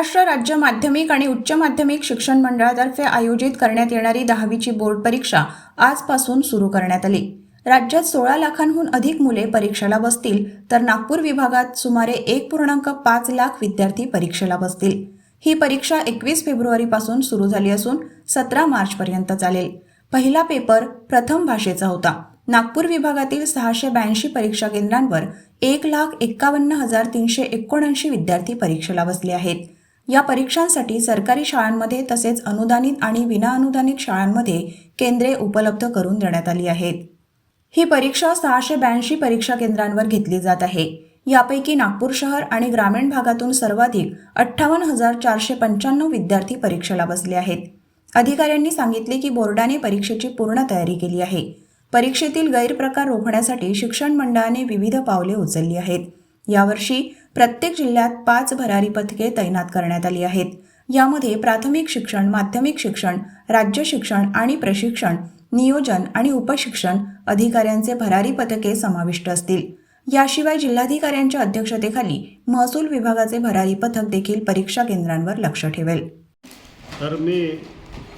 महाराष्ट्र राज्य माध्यमिक आणि उच्च माध्यमिक शिक्षण मंडळातर्फे आयोजित करण्यात येणारी दहावीची बोर्ड परीक्षा आजपासून सुरू करण्यात आली. राज्यात सोळा लाखांहून अधिक मुले परीक्षेला बसतील तर नागपूर विभागात सुमारे एक पूर्णांक पाच लाख विद्यार्थी परीक्षेला बसतील. ही परीक्षा एकवीस फेब्रुवारीपासून सुरू झाली असून सतरा मार्चपर्यंत चालेल. पहिला पेपर प्रथम भाषेचा होता. नागपूर विभागातील सहाशे ब्याऐंशी परीक्षा केंद्रांवर एक लाख एक्कावन्न हजार तीनशे एकोणऐंशी विद्यार्थी परीक्षेला बसले आहेत. या परीक्षांसाठी सरकारी शाळांमध्ये तसेच अनुदानित आणि विनाअनुदानित शाळांमध्ये केंद्रे उपलब्ध करून देण्यात आली आहेत. ही परीक्षा सहाशे ब्याऐंशी परीक्षा केंद्रांवर घेतली जात आहे. यापैकी नागपूर शहर आणि ग्रामीण भागातून सर्वाधिक अठ्ठावन्न हजार चारशे पंच्याण्णव विद्यार्थी परीक्षेला बसले आहेत. अधिकाऱ्यांनी सांगितले की बोर्डाने परीक्षेची पूर्ण तयारी केली आहे. परीक्षेतील गैरप्रकार रोखण्यासाठी शिक्षण मंडळाने विविध पावले उचलली आहेत. यावर्षी प्रत्येक जिल्ह्यात पाच भरारी पथके तैनात करण्यात आली आहेत. यामध्ये प्राथमिक शिक्षण माध्यमिक शिक्षण राज्य शिक्षण आणि प्रशिक्षण नियोजन आणि उपशिक्षण अधिकाऱ्यांचे भरारी पथके समाविष्ट असतील. याशिवाय जिल्हाधिकाऱ्यांच्या अध्यक्षतेखाली महसूल विभागाचे भरारी पथक देखील परीक्षा केंद्रांवर लक्ष ठेवेल. तर मी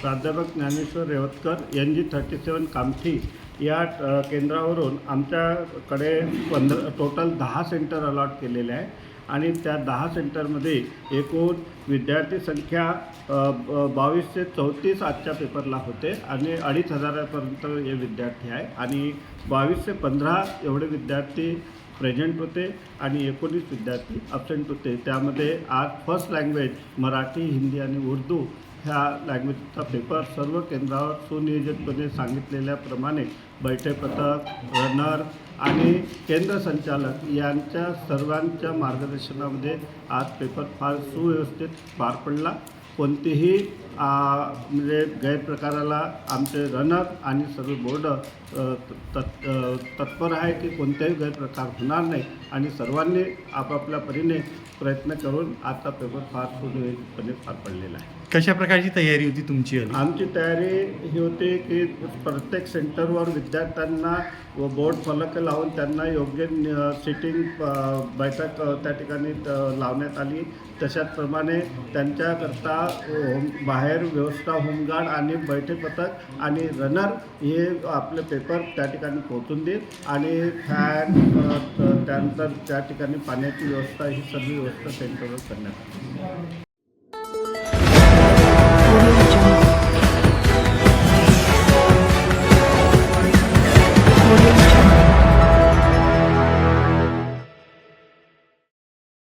प्राध्यापक Dnyaneshwar Revatkar N G thirty seven Kamthi या केंद्रावरून आमच्याकडे पंधरा टोटल दहा सेंटर अलॉट केलेले आहे. आणि त्या दहा सेंटरमध्ये एकूण विद्यार्थी संख्या बावीसशे बावीस ते चौतीस आजच्या पेपरला होते. आणि अडीच हजारापर्यंत हे विद्यार्थी आहे. आणि बावीस ते पंधरा एवढे विद्यार्थी प्रेझेंट होते. आणि एकोणीस विद्यार्थी अब्सेंट होते. त्यामध्ये आज फर्स्ट लँग्वेज मराठी हिंदी आणि उर्दू ह्या लँग्वेजचा पेपर सर्व केंद्रावर सुनियोजितपणे सांगितलेल्याप्रमाणे बैठे पथक रनर आणि केंद्र संचालक यांच्या सर्वांच्या मार्गदर्शनामध्ये आज पेपर फार सुव्यवस्थित पार पडला. कोणतीही म्हणजे गैरप्रकाराला आमचे रनर आणि सर्व बोर्ड तत् तत्पर आहे की कोणत्याही गैरप्रकार होणार नाही आणि सर्वांनी आपापल्या परीने प्रयत्न करून आजचा पेपर फार सुनियोजितपणे पार पडलेला आहे कशा प्रकारची तयारी होती तुमची? आमची तयारी ही होती की प्रत्येक सेंटरवर विद्यार्थ्यांना व बोर्ड फलक लावून त्यांना योग्य सिटिंग बैठक त्या ठिकाणी लावण्यात आली तशाचप्रमाणे त्यांच्याकरता होम बाहेर व्यवस्था होमगार्ड आणि बैठे पथक आणि रनर हे आपले पेपर त्या ठिकाणी पोहोचून देत आणि फॅन त्यानंतर त्या ठिकाणी पाण्याची व्यवस्था ही सर्व व्यवस्था त्यांच्यावर करण्यात आली Thank Jungle.